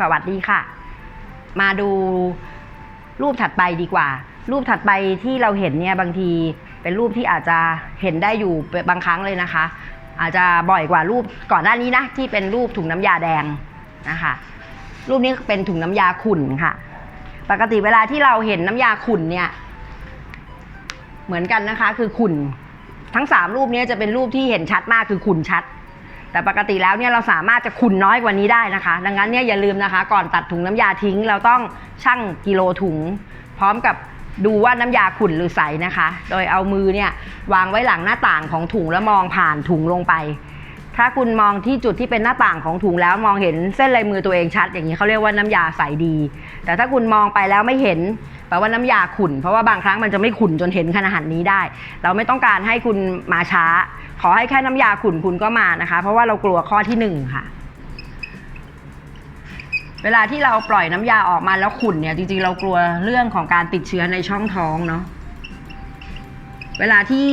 สวัสดีค่ะ มาดูรูปถัดไปดีกว่า รูปถัดไปที่เราเห็นเนี่ยบางทีเป็นรูปที่อาจจะเห็นได้อยู่บางครั้งเลยนะคะ อาจจะบ่อยกว่ารูปก่อนหน้านี้นะที่เป็นรูปถุงน้ำยาแดงนะคะ รูปนี้เป็นถุงน้ำยาขุ่นค่ะ ปกติเวลาที่เราเห็นน้ำยาขุ่นเนี่ย เหมือนกันนะคะ คือขุ่นทั้งสามรูปนี้จะเป็นรูปที่เห็นชัดมากคือขุ่นชัด แต่ปกติแล้วเนี่ยเราสามารถจะขุนน้อยกว่านี้ได้นะคะ ดังนั้นเนี่ยอย่าลืมนะคะ ก่อนตัดถุงน้ำยาทิ้ง เราต้องชั่งกิโลถุง พร้อมกับดูว่าน้ำยาขุ่นหรือใสนะคะ โดยเอามือเนี่ยวางไว้หลังหน้าต่างของถุงแล้วมองผ่านถุงลงไป ถ้าคุณมองที่จุดที่เป็นหน้าต่างของถุงแล้วมองเห็นเส้นลายมือตัวเองชัด อย่างนี้เขาเรียกว่าน้ำยาใสดี แต่ถ้าคุณมองไปแล้วไม่เห็น แปลว่าน้ำยาขุ่นเพราะว่าบางครั้งมันจะไม่ขุ่นจนเห็นขนาดนี้ได้ เราไม่ต้องการให้คุณมาช้า ขอให้แค่น้ำยาขุ่นคุณก็มานะคะ เพราะว่าเรากลัวข้อที่หนึ่งค่ะ เวลาที่เราปล่อยน้ำยาออกมาแล้วขุ่นเนี่ยจริงๆเรากลัวเรื่องของการติดเชื้อในช่องท้องเนาะเวลาที่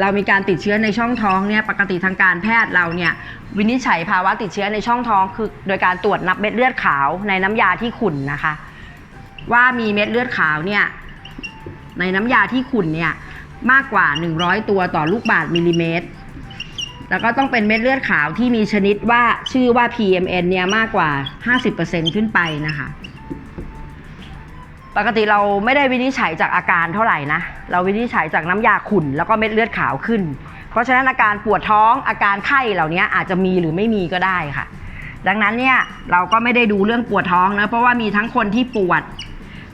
เรามีการติดเชื้อในช่องท้องเนี่ยปกติทางการแพทย์เราเนี่ยวินิจฉัยภาวะติดเชื้อในช่องท้องคือ โดยการตรวจนับเม็ดเลือดขาวในน้ำยาที่ขุ่นนะคะ ว่ามีเม็ดเลือดขาวเนี่ยในน้ำยาที่ขุ่นเนี่ยมากกว่า 100 ตัวต่อลูกบาศก์มิลลิเมตร แล้วก็ต้องเป็นเม็ดเลือดขาวที่มีชนิดว่าชื่อว่า PMN เนี่ยมากกว่า 50%ขึ้นไปนะคะ ปกติเราไม่ได้วินิจฉัยจากอาการเท่าไหร่นะ เราวินิจฉัยจากน้ำยาขุ่นแล้วก็เม็ดเลือดขาวขึ้น เพราะฉะนั้นอาการปวดท้องอาการไข้เหล่านี้อาจจะมีหรือไม่มีก็ได้ค่ะ ดังนั้นเนี่ยเราก็ไม่ได้ดูเรื่องปวดท้องนะเพราะว่ามีทั้งคนที่ปวด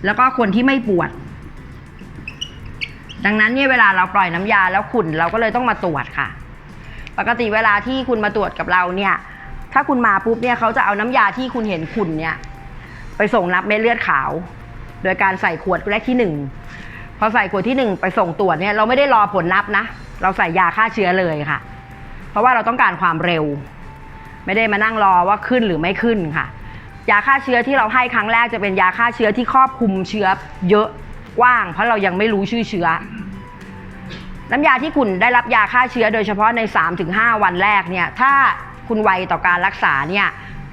แล้วก็คนที่ไม่ปวด ดังนั้นเนี่ยเวลาเราปล่อยน้ำยาแล้วขุ่นเราก็เลยต้องมาตรวจค่ะ ปกติเวลาที่คุณมาตรวจกับเราเนี่ย ถ้าคุณมาปุ๊บเนี่ยเขาจะเอาน้ำยาที่คุณเห็นขุ่นเนี่ยไปส่งนับเม็ดเลือดขาว โดยการใส่ขวดแรกที่หนึ่งพอใส่ขวดที่หนึ่งไปส่งตรวจเนี่ยเราไม่ได้รอผลนับนะ เราใส่ยาฆ่าเชื้อเลยค่ะ เพราะว่าเราต้องการความเร็ว ไม่ได้มานั่งรอว่าขึ้นหรือไม่ขึ้นค่ะ ยาฆ่าเชื้อที่เราให้ครั้งแรกจะเป็นยาฆ่าเชื้อที่ครอบคลุมเชื้อเยอะกว้าง เพราะเรายังไม่รู้ชื่อเชื้อ น้ำยาที่คุณได้รับยาฆ่าเชื้อโดยเฉพาะใน 3-5 วันแรกเนี่ยถ้าคุณไวต่อการรักษาเนี่ย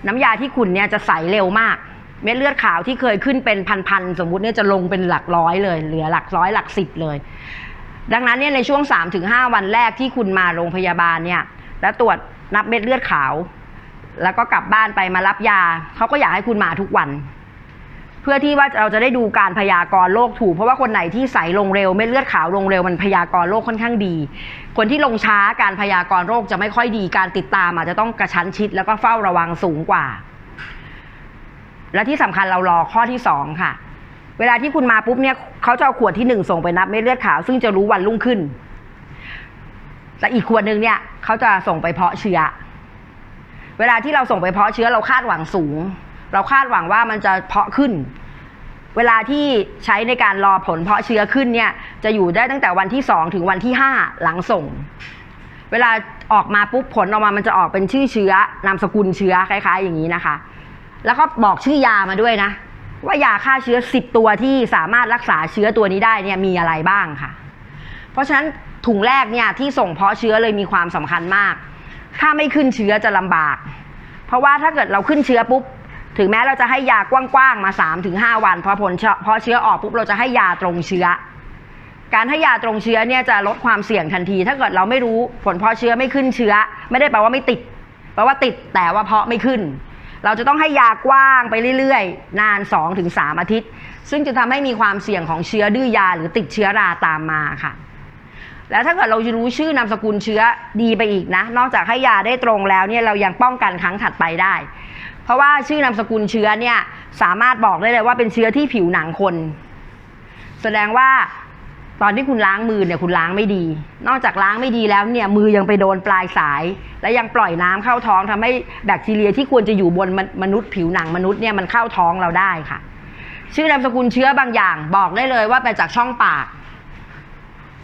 น้ำยาที่คุณเนี่ยจะใสเร็วมาก เม็ดเลือดขาวที่เคยขึ้นเป็นพันๆสมมุติเนี่ยจะลงเป็นหลักร้อยเลย เหลือหลักร้อยหลักสิบเลย ดังนั้นเนี่ยในช่วง 3-5 วันแรกที่คุณมาโรงพยาบาลเนี่ยแล้วตรวจนับเม็ดเลือดขาว แล้วก็กลับบ้านไปมารับยาเขาก็อยากให้คุณมาทุกวัน เพื่อที่ว่าเราจะได้ดูการพยากรณ์โรคถูก เพราะว่าคนไหนที่ใสลงเร็วเม็ดเลือดขาวลงเร็วมันพยากรณ์โรคค่อนข้างดี คนที่ลงช้าการพยากรณ์โรคจะไม่ค่อยดีการติดตามอาจจะต้องกระชั้นชิด แล้วก็เฝ้าระวังสูงกว่า และที่สำคัญเรารอข้อที่สองค่ะ เวลาที่คุณมาปุ๊บเนี่ยเขาจะเอาขวดที่หนึ่งส่งไปนับเม็ดเลือดขาว ซึ่งจะรู้วันรุ่งขึ้นแต่อีกขวดหนึ่งเนี่ยเขาจะส่งไปเพาะเชื้อ เวลาที่เราส่งไปเพาะเชื้อเราคาดหวังสูง เราคาดหวังว่ามันจะเพาะขึ้น เวลาที่ใช้ในการรอผลเพาะเชื้อขึ้นเนี่ยจะอยู่ได้ตั้งแต่วันที่สองถึงวันที่ห้าหลังส่ง เวลาออกมาปุ๊บผลออกมามันจะออกเป็นชื่อเชื้อนามสกุลเชื้อคล้าย ๆ อย่างนี้นะคะ แล้วก็บอกชื่อยามาด้วยนะ ว่ายาฆ่าเชื้อ 10 ตัวที่สามารถรักษาเชื้อตัวนี้ได้เนี่ยมีอะไรบ้างค่ะ เพราะฉะนั้นถุงแรกเนี่ยที่ส่งเพาะเชื้อเลยมีความสำคัญมาก ถ้าไม่ขึ้นเชื้อจะลำบาก เพราะว่าถ้าเกิดเราขึ้นเชื้อปุ๊บ ถึงแม้เราจะให้ยากว้างๆมา3-5ถึงหวันพอผลเชื้อพอเชื้อออกปุ๊บเราจะให้ยาตรงเชื้อ การให้ยาตรงเชื้อเนี่ยจะลดความเสี่ยงทันที ถ้าเกิดเราไม่รู้ผลเพาะเชื้อไม่ขึ้นเชื้อ ไม่ได้แปลว่าไม่ติดแปลว่าติดแต่ว่าเพาะไม่ขึ้น เราจะต้องให้ยากว้างไปเรื่อยๆ นาน 2-3 อาทิตย์ ซึ่งจะทำให้มีความเสี่ยงของเชื้อดื้อยาหรือติดเชื้อราตามมาค่ะ แล้วถ้าเกิดเราจะรู้ชื่อนามสกุลเชื้อดีไปอีกนะ นอกจากให้ยาได้ตรงแล้วเนี่ยเรายังป้องกันครั้งถัดไปได้ เพราะว่าชื่อนามสกุลเชื้อเนี่ยสามารถบอกได้เลยว่าเป็นเชื้อที่ผิวหนังคน แสดงว่าตอนที่คุณล้างมือเนี่ยคุณล้างไม่ดี นอกจากล้างไม่ดีแล้วเนี่ยมือยังไปโดนปลายสาย และยังปล่อยน้ำเข้าท้องทำให้แบคทีเรียที่ควรจะอยู่บนมมนุษย์ผิวหนังมนุษย์เนี่ยมันเข้าท้องเราได้ค่ะ ชื่อนามสกุลเชื้อบางอย่างบอกได้เลยว่าไปจากช่องปาก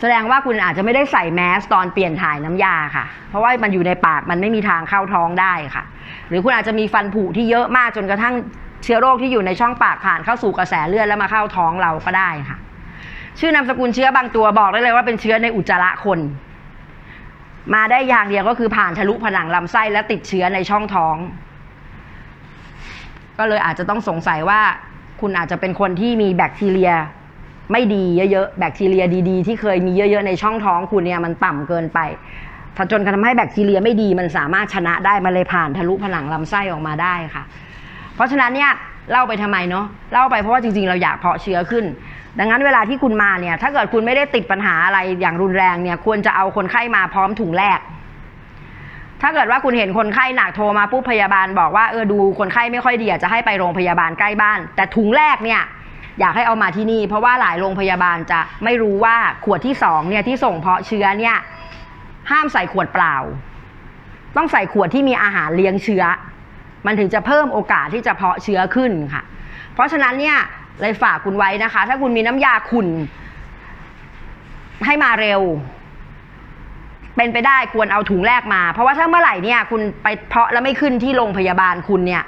แสดงว่าคุณอาจจะไม่ได้ใส่แมสตอนเปลี่ยนถ่ายน้ำยาค่ะ เพราะว่ามันอยู่ในปากมันไม่มีทางเข้าท้องได้ค่ะ หรือคุณอาจจะมีฟันผุที่เยอะมากจนกระทั่งเชื้อโรคที่อยู่ในช่องปากผ่านเข้าสู่กระแสเลือดแล้วมาเข้าท้องเราก็ได้ค่ะ ชื่อนามสกุลเชื้อบางตัวบอกได้เลยว่าเป็นเชื้อในอุจจาระคน มาได้อย่างเดียวก็คือผ่านทะลุผนังลำไส้และติดเชื้อในช่องท้อง ก็เลยอาจจะต้องสงสัยว่าคุณอาจจะเป็นคนที่มีแบคทีเรีย ไม่ดีเยอะๆ แบคทีเรียดี ๆ ที่เคยมีเยอะๆ ในช่องท้องคุณเนี่ยมันต่ำเกินไปถ้าจนทำให้แบคทีเรียไม่ดีมันสามารถชนะได้มันเลยผ่านทะลุผนังลำไส้ออกมาได้ค่ะ เพราะฉะนั้นเนี่ยเล่าไปทำไมเนาะเล่าไปเพราะว่าจริงๆ เราอยากเพาะเชื้อขึ้น ดังนั้นเวลาที่คุณมาเนี่ย ถ้าเกิดคุณไม่ได้ติดปัญหาอะไรอย่างรุนแรงเนี่ยควรจะเอาคนไข้มาพร้อมถุงแรก ถ้าเกิดว่าคุณเห็นคนไข้หนักโทรมาปุ๊บพยาบาลบอกว่าเออดูคนไข้ไม่ค่อยดีอาจจะให้ไปโรงพยาบาลใกล้บ้าน แต่ถุงแรกเนี่ย อยากให้เอามาที่นี่ เพราะว่าหลายโรงพยาบาลจะไม่รู้ว่าขวดที่สองเนี่ยที่ส่งเพาะเชื้อเนี่ยห้ามใส่ขวดเปล่า ต้องใส่ขวดที่มีอาหารเลี้ยงเชื้อ มันถึงจะเพิ่มโอกาสที่จะเพาะเชื้อขึ้นค่ะ เพราะฉะนั้นเนี่ยเลยฝากคุณไว้นะคะ ถ้าคุณมีน้ำยาขุ่นให้มาเร็ว เป็นไปได้ควรเอาถุงแรกมา เพราะว่าถ้าเมื่อไหร่เนี่ยคุณไปเพาะแล้วไม่ขึ้นที่โรงพยาบาลคุณเนี่ย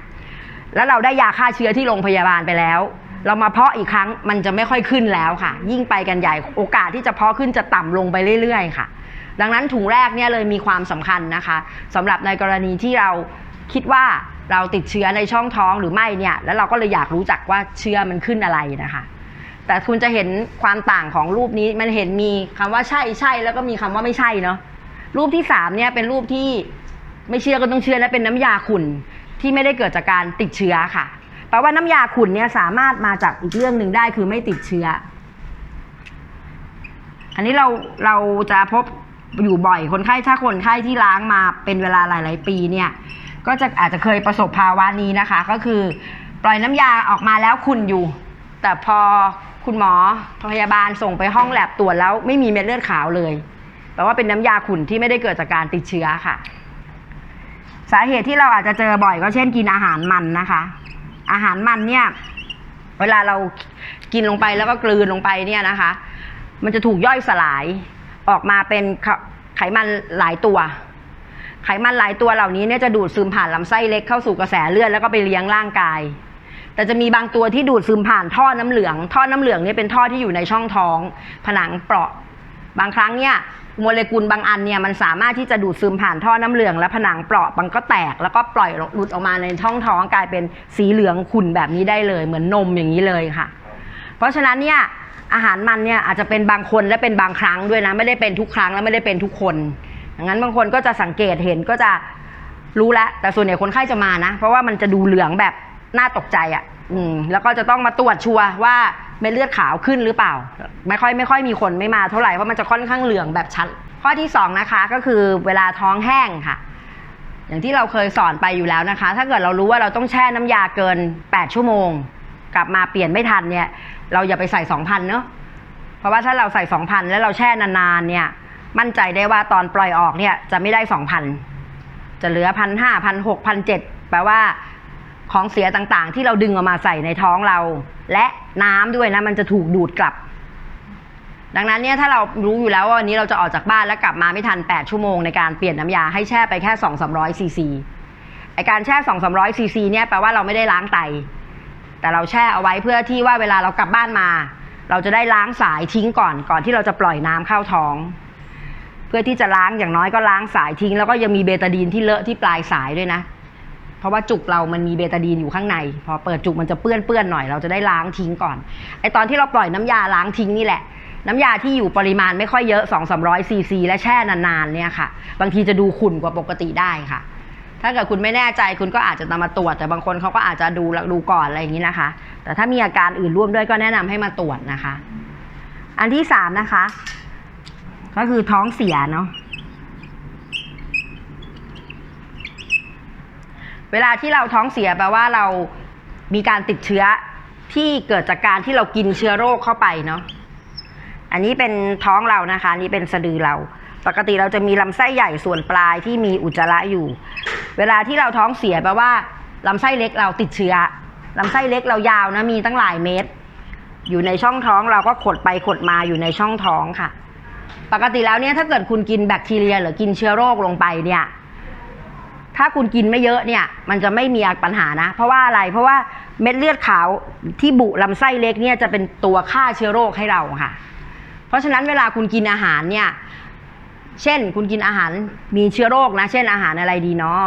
แล้วเราได้ยาฆ่าเชื้อที่โรงพยาบาลไปแล้ว เรามาเพาะอีกครั้งมันจะไม่ค่อยขึ้นแล้วค่ะ ยิ่งไปกันใหญ่โอกาสที่จะเพาะขึ้นจะต่ำลงไปเรื่อย ๆ ค่ะ ดังนั้นถุงแรกเนี่ยเลยมีความสำคัญนะคะสำหรับในกรณีที่เราคิดว่าเราติดเชื้อในช่องท้องหรือไม่เนี่ยแล้วเราก็เลยอยากรู้จักว่าเชื้อมันขึ้นอะไรนะคะ แต่คุณจะเห็นความต่างของรูปนี้มันเห็นมีคำว่าใช่ใช่แล้วก็มีคำว่าไม่ใช่เนาะรูปที่สามเนี่ยเป็นรูปที่ไม่เชื่อก็ต้องเชื่อและเป็นน้ำยาขุ่นที่ไม่ได้เกิดจากการติดเชื้อค่ะ แปลว่าน้ำยาขุ่นเนี่ยสามารถมาจากอีกเรื่องหนึ่งได้คือไม่ติดเชื้อ อันนี้เราเราจะพบอยู่บ่อยคนไข้ถ้าคนไข้ที่ล้างมาเป็นเวลาหลาย ๆ ปีเนี่ย ก็จะอาจจะเคยประสบภาวะนี้นะคะ ก็คือปล่อยน้ำยาออกมาแล้วขุ่นอยู่ แต่พอคุณหมอพยาบาลส่งไปห้องแลบตรวจแล้วไม่มีเม็ดเลือดขาวเลยแปลว่าเป็นน้ำยาขุ่นที่ไม่ได้เกิดจากการติดเชื้อค่ะ สาเหตุที่เราอาจจะเจอบ่อยก็เช่นกินอาหารมันนะคะ อาหารมันเนี่ย เวลาเรากินลงไปแล้วก็กลืนลงไปเนี่ยนะคะ มันจะถูกย่อยสลายออกมาเป็นไขมันหลายตัว ไขมันหลายตัวเหล่านี้เนี่ยจะดูดซึมผ่านลำไส้เล็กเข้าสู่กระแสเลือดแล้วก็ไปเลี้ยงร่างกาย แต่จะมีบางตัวที่ดูดซึมผ่านท่อน้ำเหลือง ท่อน้ำเหลืองเนี่ยเป็นท่อที่อยู่ในช่องท้อง ผนังเปราะ บางครั้งเนี่ย โมเลกุลบางอันเนี่ยมันสามารถที่จะดูดซึมผ่านท่อน้ำเหลือง และผนังเปราะมันก็แตก แล้วก็ปล่อยหลุดออกมาในช่องท้องกลายเป็นสีเหลืองขุ่นแบบนี้ได้เลย เหมือนนมอย่างนี้เลยค่ะ เพราะฉะนั้นเนี่ยอาหารมันเนี่ยอาจจะเป็นบางคนและเป็นบางครั้งด้วยนะ ไม่ได้เป็นทุกครั้งและไม่ได้เป็นทุกคนดังนั้นบางคนก็จะสังเกตเห็นก็จะรู้แล้วแต่ส่วนใหญ่คนไข้จะมานะ เพราะว่ามันจะดูเหลืองแบบน่าตกใจอะ่ะ อืมแล้วก็จะต้องมาตรวจชัวร์ว่า เม็ดเลือดขาวขึ้นหรือเปล่า ไม่ค่อยไม่ค่อยมีคนไม่มาเท่าไหร่เพราะมันจะค่อนข้างเหลืองแบบชัด ข้อที่สองนะคะก็คือเวลาท้องแห้งค่ะ อย่างที่เราเคยสอนไปอยู่แล้วนะคะ ถ้าเกิดเรารู้ว่าเราต้องแช่น้ำยาเกิน 8 ชั่วโมง กลับมาเปลี่ยนไม่ทันเนี่ย เราอย่าไปใส่2,000เนอะเพราะว่าถ้าเราใส่2,000แล้วเราแช่นานๆเนี่ยมั่นใจได้ว่าตอนปล่อยออกเนี่ยจะไม่ได้2,000จะเหลือพันห้าพันหกพันเจ็ดแปลว่า ของเสียต่างๆ ที่เราดึงออกมาใส่ในท้องเรา และน้ำด้วยนะมันจะถูกดูดกลับ ดังนั้นเนี่ยถ้าเรารู้อยู่แล้วว่าวันนี้เราจะออกจากบ้านแล้วกลับมาไม่ทัน 8 ชั่วโมงในการเปลี่ยนน้ำยาให้แช่ไปแค่ 2 3 0 0ซีซีไอการแช่ 2 3 0 0ซีซีเนี่ยแปลว่าเราไม่ได้ล้างไต แต่เราแช่เอาไว้เพื่อที่ว่าเวลาเรากลับบ้านมา เราจะได้ล้างสายทิ้งก่อนก่อนที่เราจะปล่อยน้ำเข้าท้องเพื่อที่จะล้างอย่างน้อยก็ล้างสายทิ้ง แล้วก็ยังมีเบตาดีนที่เลอะที่ปลายสายด้วยนะ เพราะว่าจุกเรามันมีเบตาดีนอยู่ข้างใน พอเปิดจุกมันจะเปื้อนเปื้อนๆหน่อยเราจะได้ล้างทิ้งก่อนไอตอนที่เราปล่อยน้ำยาล้างทิ้งนี่แหละ น้ำยาที่อยู่ปริมาณไม่ค่อยเยอะ 2 3 0 0ซีซีและแช่นานๆเนี่ยค่ะ บางทีจะดูขุ่นกว่าปกติได้ค่ะถ้าเกิดคุณไม่แน่ใจคุณก็อาจจะนำมาตรวจ แต่บางคนเขาก็อาจจะดูดูก่อนอะไรอย่างนี้นะคะ แต่ถ้ามีอาการอื่นร่วมด้วยก็แนะนำให้มาตรวจนะคะ อันที่สามนะคะ ก็คือท้องเสียเนาะ เวลาที่เราท้องเสียแปลว่าเรามีการติดเชื้อที่เกิดจากการที่เรากินเชื้อโรคเข้าไปเนาะ อันนี้เป็นท้องเรานะคะ นี่เป็นสะดือเรา ปกติเราจะมีลำไส้ใหญ่ส่วนปลายที่มีอุจจาระอยู่ เวลาที่เราท้องเสียแปลว่าลำไส้เล็กเราติดเชื้อลำไส้เล็กเรายาวนะมีตั้งหลายเมตร อยู่ในช่องท้องเราก็ขดไปขดมาอยู่ในช่องท้องค่ะ ปกติแล้วเนี่ยถ้าเกิดคุณกินแบคทีเรียหรือกินเชื้อโรคลงไปเนี่ย ถ้าคุณกินไม่เยอะเนี่ย มันจะไม่มีปัญหานะ เพราะว่าอะไรเพราะว่าเม็ดเลือดขาวที่บุลำไส้เล็กเนี่ยจะเป็นตัวฆ่าเชื้อโรคให้เราค่ะ เพราะฉะนั้นเวลาคุณกินอาหารเนี่ย เช่นคุณกินอาหารมีเชื้อโรคนะ เช่นอาหารอะไรดีเนาะ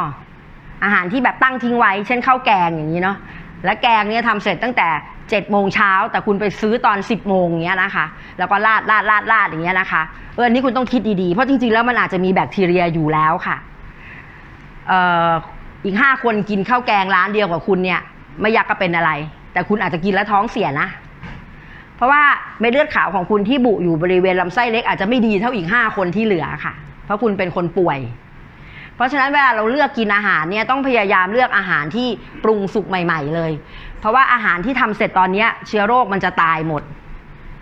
อาหารที่แบบตั้งทิ้งไว้ เช่นข้าวแกงอย่างนี้เนาะและแกงเนี่ยทำเสร็จตั้งแต่7จ็ดโมงเช้าแต่คุณไปซื้อตอน10บโมงเงี้ยนะคะ แล้วก็ราดราดราดราดอย่างเงี้ยนะคะเอออันนี้คุณต้องคิดดีๆ เพราะจริงๆแล้วมันอาจจะมีแบคทีเรียอยู่แล้วค่ะ อีกห้าคนกินข้าวแกงร้านเดียวกับคุณเนี่ย ไม่อยากก็เป็นอะไร แต่คุณอาจจะกินแล้วท้องเสียนะ เพราะว่าเม็ดเลือดขาวของคุณที่บุอยู่บริเวณลำไส้เล็กอาจจะไม่ดีเท่าอีกห้าคนที่เหลือค่ะ เพราะคุณเป็นคนป่วย เพราะฉะนั้นเวลาเราเลือกกินอาหารเนี่ยต้องพยายามเลือกอาหารที่ปรุงสุกใหม่ ๆ เลย เพราะว่าอาหารที่ทำเสร็จตอนนี้เชื้อโรคมันจะตายหมด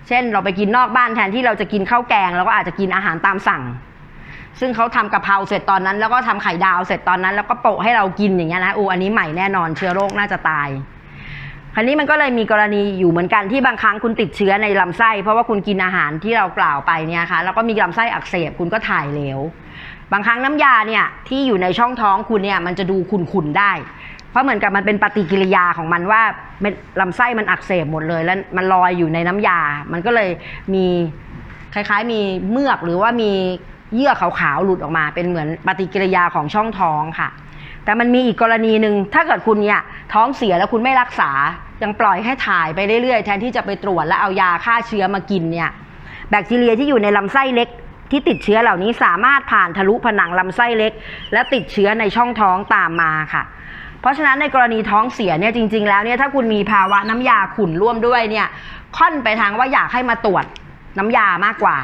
เช่นเราไปกินนอกบ้านแทนที่เราจะกินข้าวแกงเราก็อาจจะกินอาหารตามสั่ง ซึ่งเขาทำกะเพราเสร็จตอนนั้น แล้วก็ทำไข่ดาวเสร็จตอนนั้น แล้วก็โปะให้เรากินอย่างเงี้ยนะอูอันนี้ใหม่แน่นอนเชื้อโรคน่าจะตายคราวนี้มันก็เลยมีกรณีอยู่เหมือนกันที่บางครั้งคุณติดเชื้อในลำไส้ เพราะว่าคุณกินอาหารที่เรากล่าวไปเนี่ยค่ะแล้วก็มีลำไส้อักเสบคุณก็ถ่ายเหลวบางครั้งน้ำยาเนี่ยที่อยู่ในช่องท้องคุณเนี่ยมันจะดูขุ่นๆได้ เพราะเหมือนกับมันเป็นปฏิกิริยาของมันว่าลำไส้มันอักเสบหมดเลย แล้วมันลอยอยู่ในน้ำยา มันก็เลยมีคล้ายๆมีเมือกหรือว่ามี เยื่อขาวๆหลุดออกมา เป็นเหมือนปฏิกิริยาของช่องท้องค่ะ แต่มันมีอีกกรณีหนึ่งถ้าเกิดคุณเนี่ยท้องเสียแล้วคุณไม่รักษา ยังปล่อยให้ถ่ายไปเรื่อยๆ แทนที่จะไปตรวจแล้วเอายาฆ่าเชื้อมากินเนี่ยแบคทีเรียที่อยู่ในลำไส้เล็กที่ติดเชื้อเหล่านี้สามารถผ่านทะลุผนังลำไส้เล็ก และติดเชื้อในช่องท้องตามมาค่ะ เพราะฉะนั้นในกรณีท้องเสียเนี่ยจริง ๆ แล้วเนี่ยถ้าคุณมีภาวะน้ำยาขุ่นร่วมด้วยเนี่ยค่อนไปทางว่าอยากให้มาตรวจน้ำยามากกว่า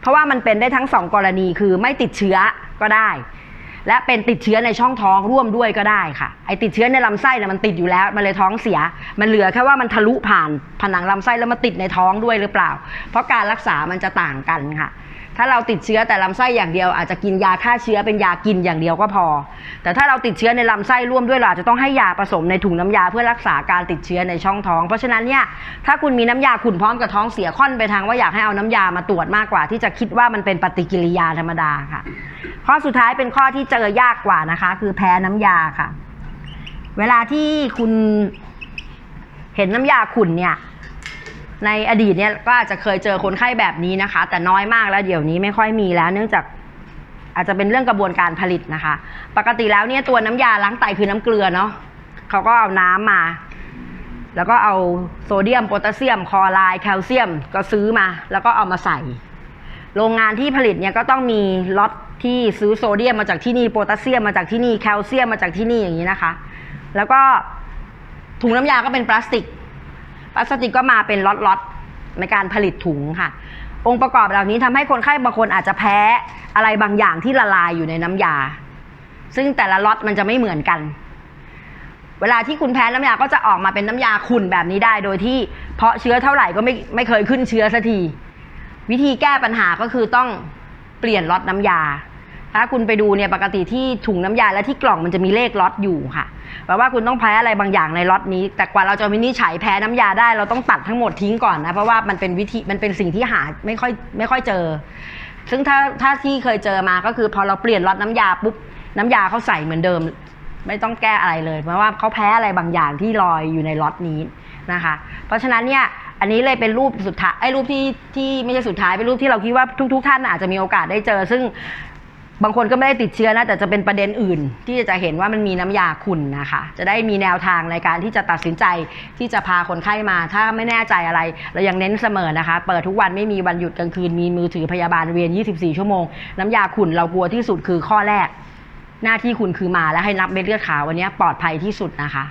เพราะว่ามันเป็นได้ทั้งสองกรณีคือไม่ติดเชื้อก็ได้ และเป็นติดเชื้อในช่องท้องร่วมด้วยก็ได้ค่ะไอติดเชื้อในลำไส้เนี่ยมันติดอยู่แล้วมันเลยท้องเสีย มันเหลือแค่ว่ามันทะลุผ่านผนังลำไส้แล้วมาติดในท้องด้วยหรือเปล่า เพราะการรักษามันจะต่างกันค่ะ ถ้าเราติดเชื้อแต่ลำไส้อย่างเดียวอาจจะกินยาฆ่าเชื้อเป็นยากินอย่างเดียวก็พอ แต่ถ้าเราติดเชื้อในลำไส้ร่วมด้วยเราอาจจะต้องให้ยาผสมในถุงน้ำยาเพื่อรักษาการติดเชื้อในช่องท้อง เพราะฉะนั้นเนี่ยถ้าคุณมีน้ำยาขุ่นพร้อมกับท้องเสียค่อนไปทางว่าอยากให้เอาน้ำยามาตรวจมากกว่า ที่จะคิดว่ามันเป็นปฏิกิริยาธรรมดาค่ะ ข้อสุดท้ายเป็นข้อที่เจอยากกว่านะคะ คือแพ้น้ำยาค่ะ เวลาที่คุณเห็นน้ำยาขุ่นเนี่ย ในอดีตเนี่ยก็อาจจะเคยเจอคนไข้แบบนี้นะคะ แต่น้อยมากแล้วเดี๋ยวนี้ไม่ค่อยมีแล้ว เนื่องจากอาจจะเป็นเรื่องกระบวนการผลิตนะคะ ปกติแล้วเนี่ยตัวน้ำยาล้างไตคือน้ำเกลือเนาะเขาก็เอาน้ำมา แล้วก็เอาโซเดียมโพแทสเซียมคลอไรด์แคลเซียมก็ซื้อมา แล้วก็เอามาใส่ โรงงานที่ผลิตเนี่ยก็ต้องมีล็อตที่ซื้อโซเดียมมาจากที่นี่โพแทสเซียมมาจากที่นี่แคลเซียมมาจากที่นี่อย่างนี้นะคะ แล้วก็ถุงน้ำยาก็เป็นพลาสติก พลาสติกก็มาเป็นล็อตๆในการผลิตถุงค่ะ องค์ประกอบเหล่านี้ทำให้คนไข้บางคนอาจจะแพ้อะไรบางอย่างที่ละลายอยู่ในน้ำยา ซึ่งแต่ละล็อตมันจะไม่เหมือนกัน เวลาที่คุณแพ้น้ำยาก็จะออกมาเป็นน้ำยาขุ่นแบบนี้ได้ โดยที่เพาะเชื้อเท่าไหร่ก็ไม่ไม่เคยขึ้นเชื้อสักทีวิธีแก้ปัญหาก็คือต้องเปลี่ยนล็อตน้ำยา ถ้าคุณไปดูเนี่ยปกติที่ถุงน้ำยาและที่กล่องมันจะมีเลขล็อตอยู่ค่ะแปลว่าคุณต้องแพ้อะไรบางอย่างในล็อตนี้ แต่กว่าเราจะวินิจฉัยแพ้น้ำยาได้ เราต้องตัดทั้งหมดทิ้งก่อนนะเพราะว่ามันเป็นวิธีมันเป็นสิ่งที่หาไม่ค่อยไม่ค่อยเจอ ซึ่งถ้าถ้าที่เคยเจอมาก็คือพอเราเปลี่ยนล็อตน้ำยาปุ๊บน้ำยาเขาใส่เหมือนเดิม ไม่ต้องแก้อะไรเลยเพราะว่าเขาแพ้อะไรบางอย่างที่ลอยอยู่ในล็อตนี้นะคะ เพราะฉะนั้นเนี่ยอันนี้เลยเป็นรูปสุดท้ายไอ้รูปที่ที่ไม่ใช่สุดท้ายเป็นรูปที่เราคิดว่าทุก ๆ ท่านอาจจะมีโอกาสได้เจอ ซึ่ง บางคนก็ไม่ได้ติดเชื้อนะแต่จะเป็นประเด็นอื่น ที่จะเห็นว่ามันมีน้ำยาขุ่นนะคะ จะได้มีแนวทางในการที่จะตัดสินใจที่จะพาคนไข้มา ถ้าไม่แน่ใจอะไร เรายังเน้นเสมอนะคะ เปิดทุกวันไม่มีวันหยุดกลางคืนมีมือถือพยาบาลเวียน 24 ชั่วโมง น้ำยาขุ่นเรากลัวที่สุดคือข้อแรก หน้าที่คุณคือมาแล้วให้นับเม็ดเลือดขาววันนี้ปลอดภัยที่สุดนะคะ